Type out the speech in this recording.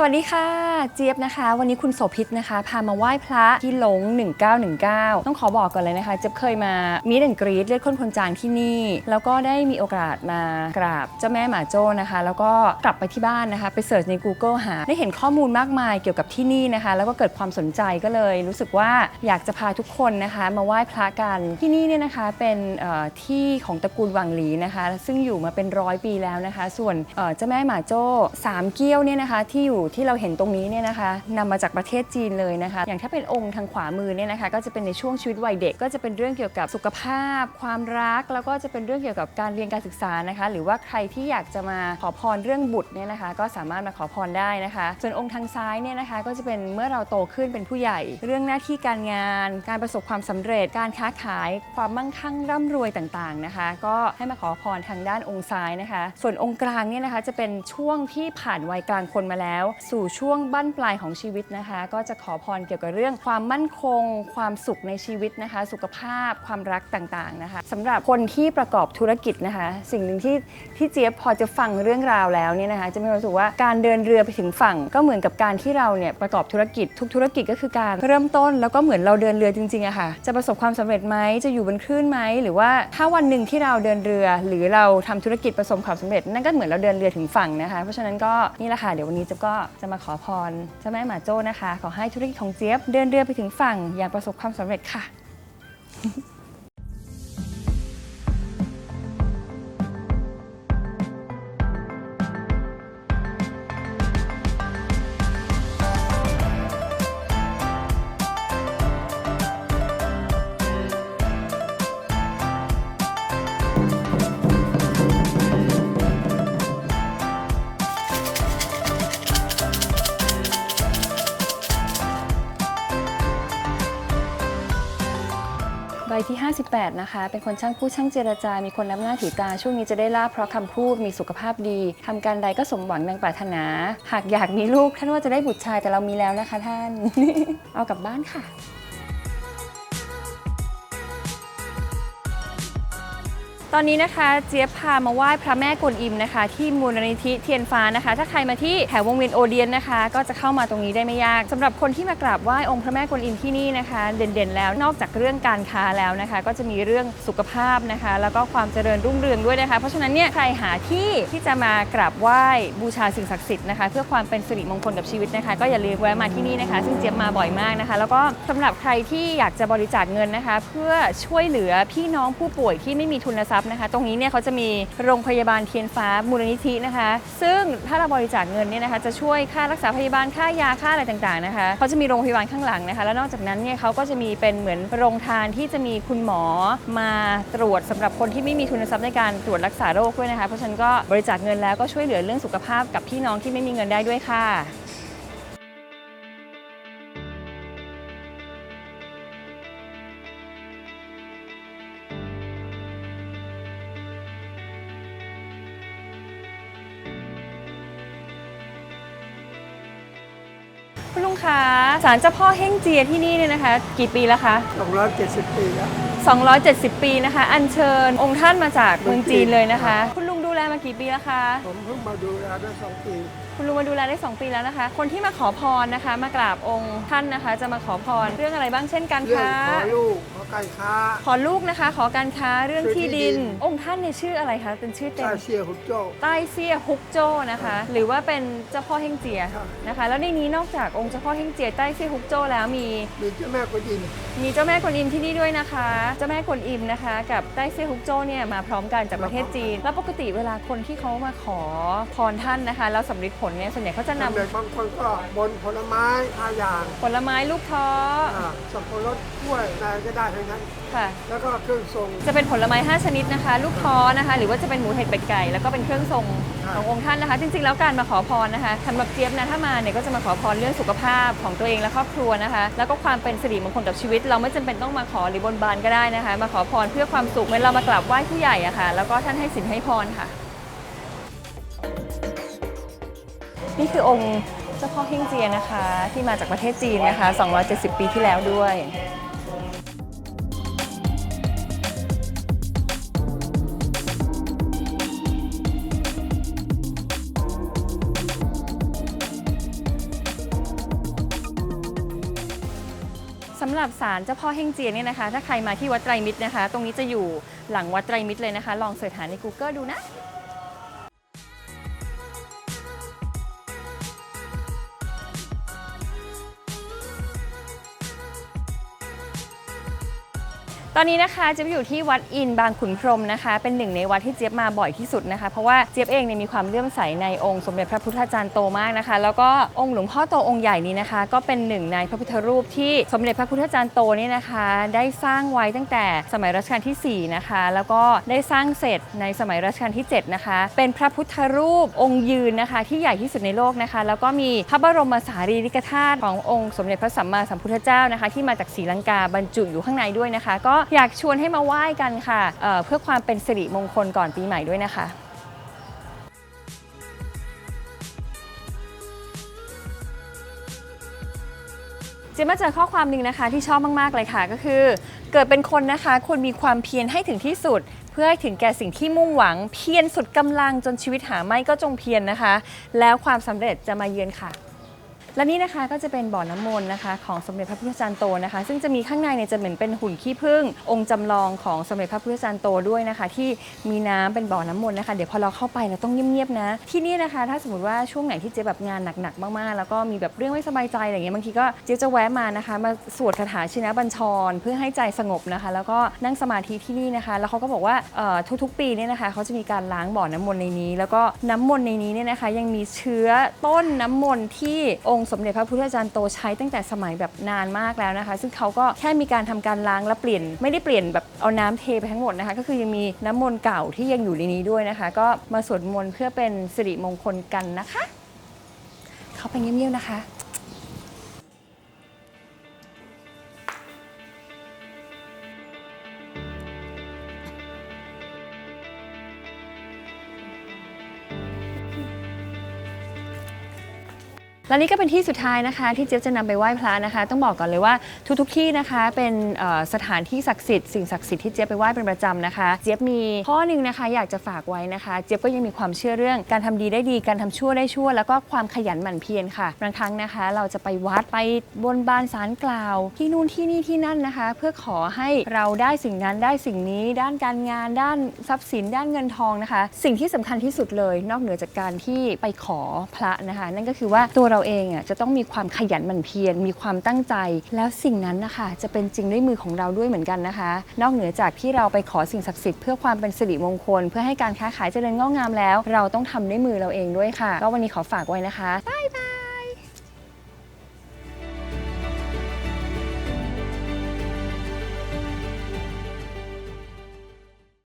สวัสดีค่ะ เจี๊ยบนะคะ วันนี้คุณโสภิตนะคะ พามาไหว้พระที่หลง 1919 ต้องขอบอกก่อนเลยนะคะ เจี๊ยบเคยมามีดแอนกรีดเลือดข้นคนจางที่นี่ แล้วก็ได้มีโอกาสมากราบเจ้าแม่หมาโจ้นะคะ แล้วก็กลับไปที่บ้านนะคะ ไปเสิร์ชใน Google หา ได้เห็นข้อมูลมากมายเกี่ยวกับที่นี่นะคะ แล้วก็เกิดความสนใจก็เลย รู้สึกว่าอยากจะพาทุกคนนะคะ มาไหว้พระกันที่นี่เนี่ยนะคะเป็นที่ของตระกูลวังหลีนะคะ ซึ่งอยู่มาเป็นร้อยปีแล้วนะคะ ส่วนเอ่อเจ้าแม่หมาโจ้สามเกี้ยวเนี่ยนะคะที่อยู่ที่เราเห็นตรงนี้เนี่ยนะคะนำมาจากประเทศจีนเลยนะคะ อย่างถ้าเป็นองค์ทางขวามือเนี่ยนะคะก็จะเป็นในช่วงชีวิตวัยเด็ก ก็จะเป็นเรื่องเกี่ยวกับสุขภาพ ความรัก แล้วก็จะเป็นเรื่องเกี่ยวกับการเรียนการศึกษานะคะ หรือว่าใครที่อยากจะมาขอพรเรื่องบุตรเนี่ยนะคะ ก็สามารถมาขอพรได้นะคะ ส่วนองค์ทางซ้ายเนี่ยนะคะก็จะเป็นเมื่อเราโตขึ้นเป็นผู้ใหญ่ เรื่องหน้าที่การงาน การประสบความสำเร็จ การค้าขาย ความมั่งคั่งร่ำรวยต่างๆนะคะ ก็ให้มาขอพรทางด้านองค์ซ้ายนะคะ ส่วนองค์กลางเนี่ยนะคะจะเป็นช่วงที่ผ่านวัยกลางคนมาแล้วสู่ช่วงบั้นปลายของชีวิตนะคะ ก็จะขอพรเกี่ยวกับเรื่องความมั่นคง ความสุขในชีวิตนะคะ สุขภาพความรักต่างๆนะคะสำหรับคนที่ประกอบธุรกิจนะคะ สิ่งหนึ่งที่ที่เจี๊ยบพอจะฟังเรื่องราวแล้วเนี่ยนะคะ จะมีความรู้สึกว่าการเดินเรือไปถึงฝั่ง ก็เหมือนกับการที่เราเนี่ยประกอบธุรกิจทุกธุรกิจก็คือการเริ่มต้น แล้วก็เหมือนเราเดินเรือจริงๆอะค่ะจะประสบความสำเร็จไหมจะอยู่บนคลื่นไหมหรือว่าถ้าวันหนึ่งที่เราเดินเรือ หรือเราทำธุรกิจประสบความสำเร็จ นั่นก็เหมือนเราเดินเรือถึงฝั่งนะคะ เพราะฉะนั้นก็นี่แหละค่ะเดี๋ยววันนี้จ๊ยบก็จะมาขอพรเจ้าแม่หมาโจ้นะคะ ขอให้ธุรกิจของเจี๊ยบเดินเรือไปถึงฝั่งอย่างประสบความสำเร็จค่ะ ใบที่ 58 นะคะ เป็นคนช่างพูดช่างเจรจา มีคนนับหน้าถือตา ช่วงนี้จะได้ลาบเพราะคำพูด มีสุขภาพดี ทำการใดก็สมหวังดังปรารถนา หากอยากมีลูกท่านว่าจะได้บุตรชายแต่เรามีแล้วนะคะท่าน เอากลับบ้านค่ะ ตอนนี้นะคะเจี๊ยบพามาไหว้พระแม่กวนอิมนะคะ ที่มูลนิธิเทียนฟ้านะคะ ถ้าใครมาที่แถววงเวียนโอเดียนนะคะ ก็จะเข้ามาตรงนี้ได้ไม่ยากสำหรับคนที่มากราบไหว้องค์พระแม่กวนอิมที่นี่นะคะ เด่นๆ แล้วนอกจากเรื่องการค้าแล้วนะคะ ก็จะมีเรื่องสุขภาพนะคะ แล้วก็ความเจริญรุ่งเรืองด้วยนะคะ เพราะฉะนั้นเนี่ยใครหาที่ที่จะมากราบไหว้บูชาสิ่งศักดิ์สิทธิ์นะคะ เพื่อความเป็นสิริมงคลกับชีวิตนะคะ ก็อย่าลืมแวะมาที่นี่นะคะ ซึ่งเจี๊ยบมาบ่อยมากนะคะ แล้วก็สำหรับใครที่อยากจะบริจาคเงินนะคะ เพื่อช่วยเหลือพี่น้องผู้ป่วยที่ไม่มีทุนทรัพย์นะคะ ตรงนี้เนี่ยเขาจะมีโรงพยาบาลเทียนฟ้ามูลนิธินะคะ ซึ่งถ้าเราบริจาคเงินเนี่ยนะคะจะช่วยค่ารักษาพยาบาลค่ายาค่าอะไรต่างๆนะคะเขาจะมีโรงพยาบาลข้างหลังนะคะ แล้วนอกจากนั้นเนี่ยเขาก็จะมีเป็นเหมือนโรงทานที่จะมีคุณหมอมาตรวจสำหรับคนที่ไม่มีทุนทรัพย์ในการตรวจรักษาโรคด้วยนะคะ เพราะฉะนั้นก็บริจาคเงินแล้วก็ช่วยเหลือเรื่องสุขภาพกับพี่น้องที่ไม่มีเงินได้ด้วยค่ะ คุณลุงคะศาลเจ้าพ่อเฮ่งเจียที่นี่เนี่ยนะคะ กี่ปีแล้วคะ 270 ปีแล้ว 270 ปีนะคะ อัญเชิญองค์ท่านมาจากเมืองจีนเลยนะคะ คุณลุงดูแลมากี่ปีแล้วคะ ผมเพิ่งมาดูแลได้สองปี คุณลุงมาดูแลได้ 2 ปีแล้วนะคะ คนที่มาขอพรนะคะ มากราบองค์ท่านนะคะ จะมาขอพรเรื่องอะไรบ้างเช่นการเรื่องค้า ขอลูกขอการค้า ขอลูกนะคะ ขอการค้าเรื่องที่ดิน ที่ดิน องค์ท่านเนี่ยชื่ออะไรคะเป็นชื่อเต็ชามเชียหุกโจ้ใต้เซี่ยฮุกโจ้นะคะ หรือว่าเป็นเจ้าพ่อเฮ่งเจียครับ นะคะ แล้วในนี้นอกจากองค์เจ้าพ่อเฮ่งเจียใต้เซี่ยฮุกโจ้แล้วมี มีเจ้าแม่กวนอิมมีเจ้าแม่กวนอิมที่นี่ด้วยนะคะ เจ้าแม่กวนอิมนะคะ กับใต้เซี่ยฮุกโจ้เนี่ยมาพร้อมกันจากประเทศจีน แล้วปกติเวลาคนที่เขามาขอพรท่านนะคะ แล้วสำเร็จผลเนี่ยส่วนใหญ่เขาจะนำเด็กบางคนก็บนผลไม้ห้าอย่างผลไม้ลูกท้ออ่าสับปะรดกล้วยอะไรก็ได้ทั้งนั้น ค่ะ แล้วก็เครื่องทรง จะเป็นผลไม้ 5 ชนิดนะคะ ลูกท้อนะคะ หรือว่าจะเป็นหมูเห็ดเป็ดไก่แล้วก็เป็นเครื่องทรงครับ ขององค์ท่านนะคะ จริงๆ แล้วการมาขอพรนะคะสำหรับเจี๊ยบนะถ้ามาเนี่ยก็จะมาขอพรเรื่องสุขภาพของตัวเองและครอบครัวนะคะ แล้วก็ความเป็นสิริมงคลกับชีวิต เราไม่จำเป็นต้องมาขอหรือบนบานก็ได้นะคะ มาขอพรเพื่อความสุขเหมือนเรามากราบไหว้ผู้ใหญ่อะค่ะ แล้วก็ท่านให้สินให้พรค่ะ นี่คือองค์เจ้าพ่อเฮ่งเจียนะคะ ที่มาจากประเทศจีนนะคะ 270 ปีที่แล้วด้วยสำหรับศาลเจ้าพ่อเฮ่งเจียเนี่ยนะคะ ถ้าใครมาที่วัดไตรมิตรนะคะ ตรงนี้จะอยู่หลังวัดไตรมิตรเลยนะคะ ลองเสิร์ชหาใน Google ดูนะ ตอนนี้นะคะเจี๊ยบอยู่ที่วัดอินบางขุนพรมนะคะ เป็นหนึ่งในวัดที่เจี๊ยบมาบ่อยที่สุดนะคะ เพราะว่าเจี๊ยบเองเนี่ยมีความเลื่อมใสในองค์สมเด็จพระพุทธจารย์โตมากนะคะ แล้วก็องค์หลวงพ่อโตองค์ใหญ่นี้นะคะ ก็เป็นหนึ่งในพระพุทธรูปที่สมเด็จพระพุทธจารย์โตเนี่ยนะคะ ได้สร้างไว้ตั้งแต่สมัยรัชกาลที่ 4 นะคะ แล้วก็ได้สร้างเสร็จในสมัยรัชกาลที่ 7 นะคะ เป็นพระพุทธรูปองค์ยืนนะคะ ที่ใหญ่ที่สุดในโลกนะคะ แล้วก็มีพระบรมสารีริกธาตุขององค์สมเด็จพระสัมมาสัมพุทธเจ้านะคะ ที่มาจากศรีลังกาบรรจุอยู่ข้างในด้วยนะคะ ก็อยากชวนให้มาไหว้กันค่ะเเพื่อความเป็นสิริมงคลก่อนปีใหม่ด้วยนะคะจมมาเจอข้อความหนึ่งนะคะที่ชอบมาก ๆ เลยค่ะก็คือ เกิดเป็นคนนะคะควรมีความเพียรให้ถึงที่สุด เพื่อให้ถึงแก่สิ่งที่มุ่งหวัง เพียรสุดกำลังจนชีวิตหาไม่ก็จงเพียรนะคะ แล้วความสำเร็จจะมาเยือนค่ะ และนี่นะคะก็จะเป็นบ่อน้ำมนต์นะคะของสมเด็จพระพุทธจารย์โตนะคะ ซึ่งจะมีข้างในเนี่ยจะเหมือนเป็นหุ่นขี้ผึ้งองค์จำลองของสมเด็จพระพุทธจารย์โตด้วยนะคะ ที่มีน้ำเป็นบ่อน้ำมนต์นะคะ เดี๋ยวพอเราเข้าไปเราต้องเงียบๆนะ ที่นี่นะคะ ถ้าสมมติว่าช่วงไหนที่เจ๊แบบงานหนักๆมากๆ แล้วก็มีแบบเรื่องไม่สบายใจอะไรเงี้ยบางทีก็เจ๊จะแวะมานะคะ มาสวดคาถาชินบัญชร เพื่อให้ใจสงบนะคะ แล้วก็นั่งสมาธิที่นี่นะคะ แล้วเขาก็บอกว่าเอ่อทุกๆ ปีเนี่ยนะคะเขาจะมีการล้างบ่อน้ำมนต์ในนี้ แล้วก็น้ำมนต์ในนี้เนี่ยนะคะ ยังมีเชื้อต้นน้ำมนต์ที่องค์สมเด็จพระพุทธจารย์โตใช้ตั้งแต่สมัยแบบนานมากแล้วนะคะ ซึ่งเขาก็แค่มีการทำการล้างและเปลี่ยน ไม่ได้เปลี่ยนแบบเอาน้ำเทไปทั้งหมดนะคะ ก็คือยังมีน้ำมนต์เก่าที่ยังอยู่ในนี้ด้วยนะคะ ก็มาสวดมนต์เพื่อเป็นสิริมงคลกันนะคะ เขาไปเงียบๆนะคะ และนี่ก็เป็นที่สุดท้ายนะคะ ที่เจี๊ยบจะนำไปไหว้พระนะคะ ต้องบอกก่อนเลยว่าทุกๆที่นะคะเป็นสถานที่ศักดิ์สิทธิ์สิ่งศักดิ์สิทธิ์ที่เจี๊ยบไปไหว้เป็นประจำนะคะ เจี๊ยบมีข้อหนึ่งนะคะ อยากจะฝากไว้นะคะ เจี๊ยบก็ยังมีความเชื่อเรื่องการทำดีได้ดีการทำชั่วได้ชั่ว แล้วก็ความขยันหมั่นเพียรค่ะบางครั้งนะคะ เราจะไปวัดไปบนบานสารกล่าว ที่นู่นที่นี่ที่นั่นนะคะ เพื่อขอให้เราได้สิ่งนั้นได้สิ่งนี้ ด้านการงาน ด้านทรัพย์สิน ด้านเงินทองนะคะ สิ่งที่สำคัญที่สุดเลย นอกเหนือจากการที่ไปขอพระนะคะ นั่นก็คือว่าตัวเราเองอะจะต้องมีความขยันหมั่นเพียรมีความตั้งใจ แล้วสิ่งนั้นนะคะจะเป็นจริงด้วยมือของเราด้วยเหมือนกันนะคะ นอกเหนือจากที่เราไปขอสิ่งศักดิ์สิทธิ์เพื่อความเป็นสิริมงคล เพื่อให้การค้าขายเจริญงอกงามแล้ว เราต้องทำด้วยมือเราเองด้วยค่ะก็วันนี้ขอฝากไว้นะคะบายบาย